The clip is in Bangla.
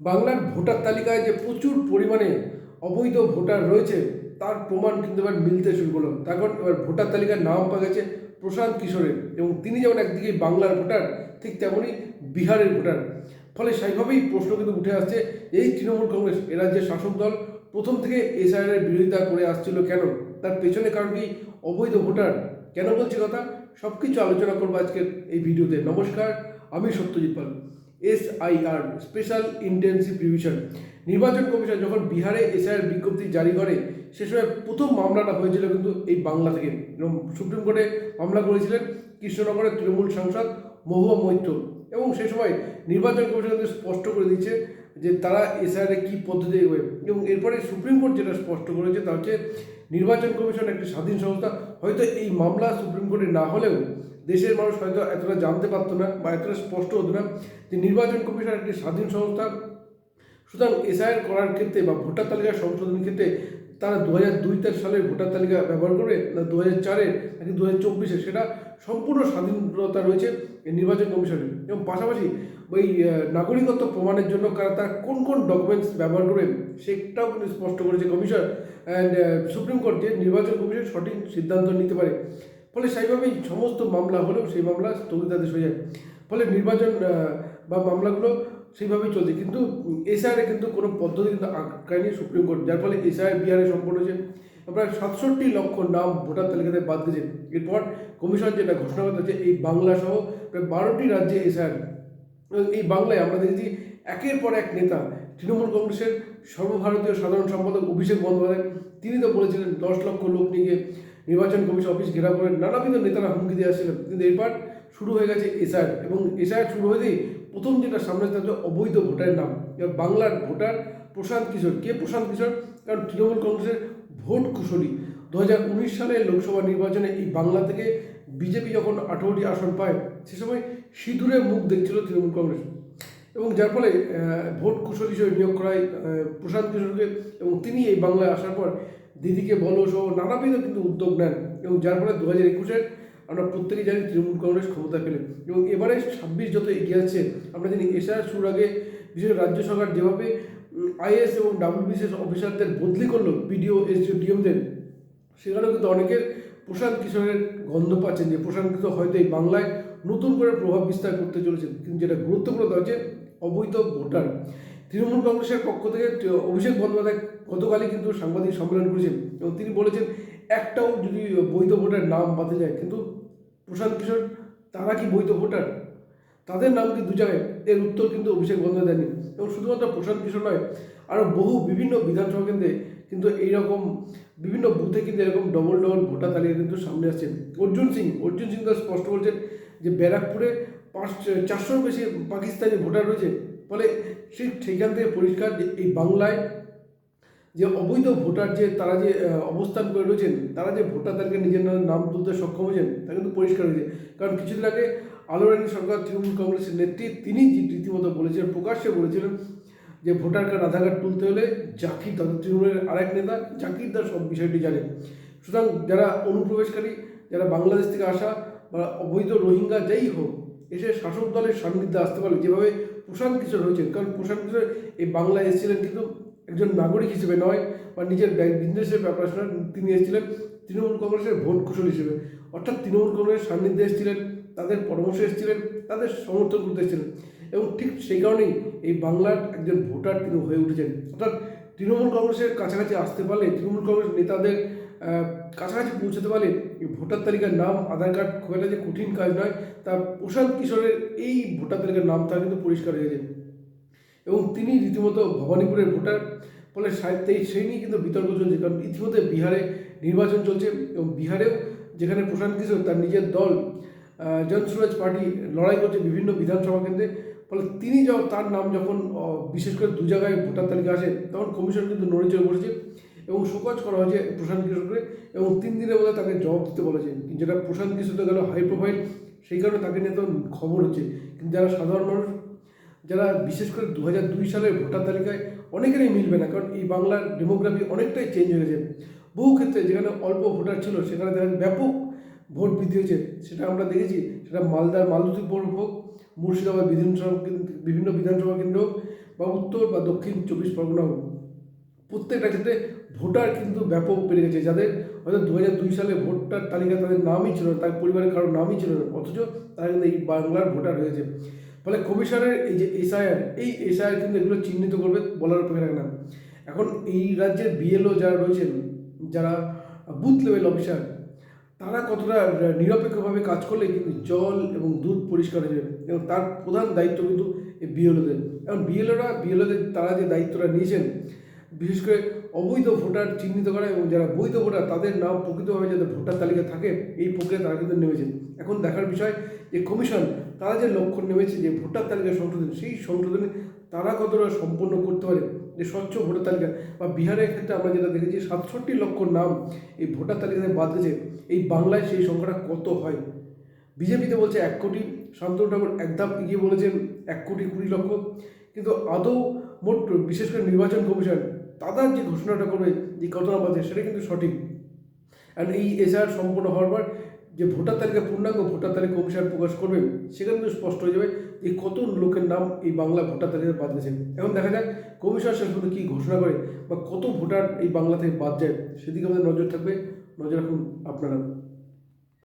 বাংলার ভোটার তালিকায় যে প্রচুর পরিমাণে অবৈধ ভোটার রয়েছে, তার প্রমাণ কিন্তু এবার মিলতে শুরু করল। তার এবার ভোটার তালিকায় নাম পাওয়া গেছে প্রশান্ত কিশোরের এবং তিনি যেমন একদিকে বাংলার ভোটার, ঠিক তেমনই বিহারের ভোটার। ফলে সেইভাবেই প্রশ্ন কিন্তু উঠে আসছে, এই তৃণমূল কংগ্রেস, এ রাজ্যের শাসক দল প্রথম থেকে এসআইআরের বিরোধিতা করে আসছিল কেন? তার পেছনে কারণ কি? অবৈধ ভোটার কেন বলছি কথা? সব কিছু আলোচনা করব আজকের এই ভিডিওতে। নমস্কার, আমি Satyajit Pal. SIR special intensive revision নির্বাচন কমিশন যখন বিহারে এসআইআর বিজ্ঞপ্তি জারি করে, সে সময় প্রথম মামলাটা হয়েছিল কিন্তু এই বাংলা থেকে। এবং সুপ্রিম কোর্টে মামলা করেছিলেন কৃষ্ণনগরের তৃণমূল সাংসদ মহুয়া মৈত্র। এবং সে সময় নির্বাচন কমিশন স্পষ্ট করে দিচ্ছে যে তারা এসআইআরে কী পদ্ধতি এগোবে। এবং এরপরে সুপ্রিম কোর্ট যেটা স্পষ্ট করেছে তা হচ্ছে, নির্বাচন কমিশন একটি স্বাধীন সংস্থা, হয়তো এই মামলা সুপ্রিম কোর্টে না হলেও দেশের মানুষ হয়তো এতটা জানতে পারতো না বা এতটা স্পষ্ট হতো না যে নির্বাচন কমিশন একটি স্বাধীন সংস্থা। সুতরাং এসআইআর করার ক্ষেত্রে বা ভোটার তালিকা সংশোধনের ক্ষেত্রে তারা দু হাজার দুই তার সালের ভোটার তালিকা ব্যবহার করবে না দু হাজার চারের নাকি দু হাজার চব্বিশে সেটা সম্পূর্ণ স্বাধীনতা রয়েছে নির্বাচন কমিশনের। এবং পাশাপাশি ওই নাগরিকত্ব প্রমাণের জন্য তারা কোন কোন ডকুমেন্টস ব্যবহার করবে সেটাও কিন্তু স্পষ্ট করেছে কমিশন। অ্যান্ড সুপ্রিম কোর্ট যে নির্বাচন কমিশন সঠিক সিদ্ধান্ত নিতে পারে। ফলে সেইভাবেই সমস্ত মামলা হলেও সেই মামলা স্থগিতাদেশ হয়ে যায়। ফলে নির্বাচন বা মামলাগুলো সেইভাবেই চলছে। কিন্তু এসআইআরে কিন্তু কোনো পদ্ধতি কিন্তু আটকায়নি সুপ্রিম কোর্ট, যার ফলে এসআইআর বিহারে সম্পন্ন হয়েছে। প্রায় সাতষট্টি লক্ষ নাম ভোটার তালিকাতে বাদ দিয়েছে এরপর কমিশন যেটা ঘোষণা করতে এই বাংলা সহ প্রায় বারোটি রাজ্যে এসআইআর। এই বাংলায় আমরা দেখেছি একের পর এক নেতা তৃণমূল কংগ্রেসের সর্বভারতীয় সাধারণ সম্পাদক অভিষেক বন্দ্যোপাধ্যায়। তিনি তো বলেছিলেন, দশ লক্ষ লোক নিয়ে নির্বাচন কমিশন অফিস ঘেরাও করে নানাবিধ নেতারা হুমকি দিয়ে আসছিলেন। কিন্তু এরপর শুরু হয়ে গেছে এসআর এবং এসআর শুরু হয়েতেই প্রথম যেটা সামনে হচ্ছে অবৈধ ভোটারের নাম। এবার বাংলার ভোটার প্রশান্ত কিশোর। কে প্রশান্ত কিশোর? কারণ তৃণমূল কংগ্রেসের ভোট কুশলী। দু হাজার উনিশ সালের লোকসভা নির্বাচনে এই বাংলা থেকে বিজেপি যখন আঠারোটি আসন পায়, সে সময় সিঁদুরে মুখ দেখছিল তৃণমূল কংগ্রেস। এবং যার ফলে ভোট কুশল হিসেবে নিয়োগ করায় প্রশান্ত কিশোরকে এবং তিনি এই বাংলায় আসার পর দিদিকে বলো সহ নানাবিধ কিন্তু উদ্যোগ নেন। এবং যার ফলে দু হাজার একুশের আমরা প্রত্যেকেই জানি তৃণমূল কংগ্রেস ক্ষমতা পেলেন। এবং এবারে ছাব্বিশ যত এগিয়ে যাচ্ছে, আমরা জানি এশিয়ার শুরু আগে বিশেষ রাজ্য সরকার যেভাবে আইএস এবং ডাব্লিউবিসিএস অফিসারদের বদলি করল, বিডিও, এসডিও, ডিএমদের, সেখানেও কিন্তু অনেকের প্রশান্ত কিশোরের গন্ধ পাচ্ছেন যে প্রশান্ত কিশোর হয়তো এই বাংলায় নতুন করে প্রভাব বিস্তার করতে চলেছেন। কিন্তু যেটা গুরুত্বপূর্ণ হচ্ছে অবৈধ ভোটার। তৃণমূল কংগ্রেসের পক্ষ থেকে অভিষেক বন্দ্যোপাধ্যায় গতকালই কিন্তু সাংবাদিক সম্মেলন করেছেন এবং তিনি বলেছেন, একটাও যদি বৈধ ভোটার নাম বাদে যায়, কিন্তু প্রশান্ত কিশোর, তারা কি বৈধ ভোটার? তাদের নাম কি দু জায়গায়? এর উত্তর কিন্তু অভিষেক বন্দ্যোপাধ্যায় দেননি। এবং শুধুমাত্র প্রশান্ত কিশোর নয় আরও বহু বিভিন্ন বিধানসভা কেন্দ্রে কিন্তু এইরকম, বিভিন্ন বুথে কিন্তু এরকম ডবল ডবল ভোটার তালিকা কিন্তু সামনে আসছে। অর্জুন সিং অর্জুন সিং তো স্পষ্ট বলছেন যে ব্যারাকপুরে পাঁচ, চারশোর বেশি পাকিস্তানি ভোটার রয়েছে। ফলে সেই সেখান থেকে পরিষ্কার যে এই বাংলায় যে অবৈধ ভোটার যে তারা যে অবস্থান করে রয়েছেন, তারা যে ভোটার তালিকায় নিজের নাম- তুলতে সক্ষম হয়েছেন, তা কিন্তু পরিষ্কার হয়েছে। কারণ কিছুদিন আগে আলোরানী সরকার, তৃণমূল কংগ্রেসের নেত্রী, তিনি রীতিমতো বলেছিলেন প্রকাশ্যে বলেছিলেন যে ভোটার কার্ড, আধার কার্ড তুলতে হলে জাকির দাস তৃণমূলের আরেক নেতা জাকির দাস সব বিষয়টি জানে সুতরাং যারা অনুপ্রবেশকারী, যারা বাংলাদেশ থেকে আসা বা অবৈধ রোহিঙ্গা যাই হোক, এসে শাসক দলের সান্নিধ্যে আসতে পারলে, যেভাবে প্রশান্ত কিশোর হয়েছেন কারণ প্রশান্ত কিশোর এই বাংলায় এসেছিলেন কিন্তু একজন নাগরিক হিসেবে নয়, বা নিজের বিজনেসের ব্যাপার তিনি এসেছিলেন তৃণমূল কংগ্রেসের ভোট কুশল হিসেবে। অর্থাৎ তৃণমূল কংগ্রেসের সান্নিধ্যে এসেছিলেন, তাদের পরামর্শ এসেছিলেন, তাদের সমর্থন করতে এসেছিলেন। এবং ঠিক সেই কারণেই এই বাংলার একজন ভোটার তিনি হয়ে উঠেছেন। অর্থাৎ তৃণমূল কংগ্রেসের কাছাকাছি আসতে পারলে তৃণমূল কংগ্রেস নেতাদের কাছাকাছি পৌঁছতে পারে ভোটার তালিকার নাম, আধার কার্ড খুব একটা যে কঠিন কাজ নয়, তা প্রশান্ত কিশোরের এই ভোটার তালিকার নাম তার কিন্তু পরিষ্কার হয়ে গেছে। এবং তিনি রীতিমতো ভবানীপুরের ভোটার, ফলে সাহিত্যে সেই নিয়ে কিন্তু বিতর্ক চলছে, কারণ ইতিমধ্যে বিহারে নির্বাচন চলছে এবং বিহারেও যেখানে প্রশান্ত কিশোর তার নিজের দল জনসুরাজ পার্টি লড়াই করছে বিভিন্ন বিধানসভা কেন্দ্রে, ফলে তিনি যখন তার নাম যখন বিশেষ করে দু জায়গায় ভোটার তালিকা আসে, তখন কমিশন কিন্তু নড়ে চড়ে বসেছে। এবং শোকজ করা হয়েছে প্রশান্ত কিশোরকে এবং তিন দিনের মধ্যে তাকে জবাব দিতে বলেছে যেটা প্রশান্ত কিশোর তো গেল হাই প্রোফাইল সেই কারণে তাকে নিয়ে তো খবর হচ্ছে। কিন্তু যারা সাধারণ মানুষ, যারা বিশেষ করে দু হাজার দুই সালের ভোটার তালিকায় অনেকেরই মিলবে না, কারণ এই বাংলার ডেমোগ্রাফি অনেকটাই চেঞ্জ হয়ে গেছে। বহু ক্ষেত্রে যেখানে অল্প ভোটার ছিল, সেখানে দেখা যায় ব্যাপক ভোট বৃদ্ধি হয়েছে। সেটা আমরা দেখেছি, সেটা মালদার মালদুতি বোর্ড হোক মুর্শিদাবাদ বিধানসভা বিভিন্ন বিধানসভা কেন্দ্র হোক বা উত্তর বা দক্ষিণ চব্বিশ পরগনা হোক প্রত্যেকটা ক্ষেত্রে ভোটার কিন্তু ব্যাপক বেড়ে গেছে। যাদের হয়তো দু হাজার দুই সালে ভোটার তালিকা তাদের নামই ছিল না, তার পরিবারের কারোর নামই ছিল না, অথচ তারা কিন্তু এই বাংলার ভোটার হয়েছে। ফলে কমিশনের এই যে এসআইআর, এই এসআইআর কিন্তু এগুলো চিহ্নিত করবে বলার অপেক্ষা রাখে না। এখন এই রাজ্যের বিএলও যারা রয়েছেন, যারা বুথ লেভেল অফিসার, তারা কতটা নিরপেক্ষভাবে কাজ করলে কিন্তু জল এবং দুধ পরিষ্কার হয়ে যাবে? এবং তার প্রধান দায়িত্ব কিন্তু এই বিএলওদের। এখন বিএলওরা, বিএলওদের তারা যে দায়িত্বটা নিয়েছেন বিশেষ করে অবৈধ ভোটার চিহ্নিত করা এবং যারা বৈধ ভোটার, তাদের নাম প্রকৃতভাবে যাতে ভোটার তালিকা থাকে, এই প্রক্রিয়া তারা কিন্তু নেমেছেন। এখন দেখার বিষয় যে কমিশন, তারা যে লক্ষ্য নেমেছে যে ভোটার তালিকা সংশোধন, সেই সংশোধনে তারা কতটা সম্পন্ন করতে পারে? যে স্বচ্ছ ভোটার তালিকা। বা বিহারের ক্ষেত্রে আমরা যেটা দেখেছি, সাতষট্টি লক্ষ নাম এই ভোটার তালিকাতে বাদ দিয়েছে এই বাংলায় সেই সংখ্যাটা কত হয়? বিজেপিতে বলছে এক কোটি, শান্তনু ঠাকুর এক ধাপ এগিয়ে বলেছেন এক কোটি কুড়ি লক্ষ। কিন্তু আদৌ মোট বিশেষ করে নির্বাচন কমিশন তাদের যে ঘোষণাটা করবে যে কত নাম সেটা কিন্তু সঠিক। আর এই এসআর সম্পূর্ণ হওয়ার পর যে ভোটার তালিকা, পূর্ণাঙ্গ ভোটার তালিকা কমিশন প্রকাশ করবে সেখানে কিন্তু স্পষ্ট হয়ে যাবে যে কত লোকের নাম এই বাংলা ভোটার তালিকা বাদ গেছে। এখন দেখা যাক কমিশন শেষ পর্যন্ত কী ঘোষণা করে বা কত ভোটার এই বাংলা থেকে বাদ যায়, সেদিকে আমাদের নজর থাকবে। নজর রাখুন আপনারা।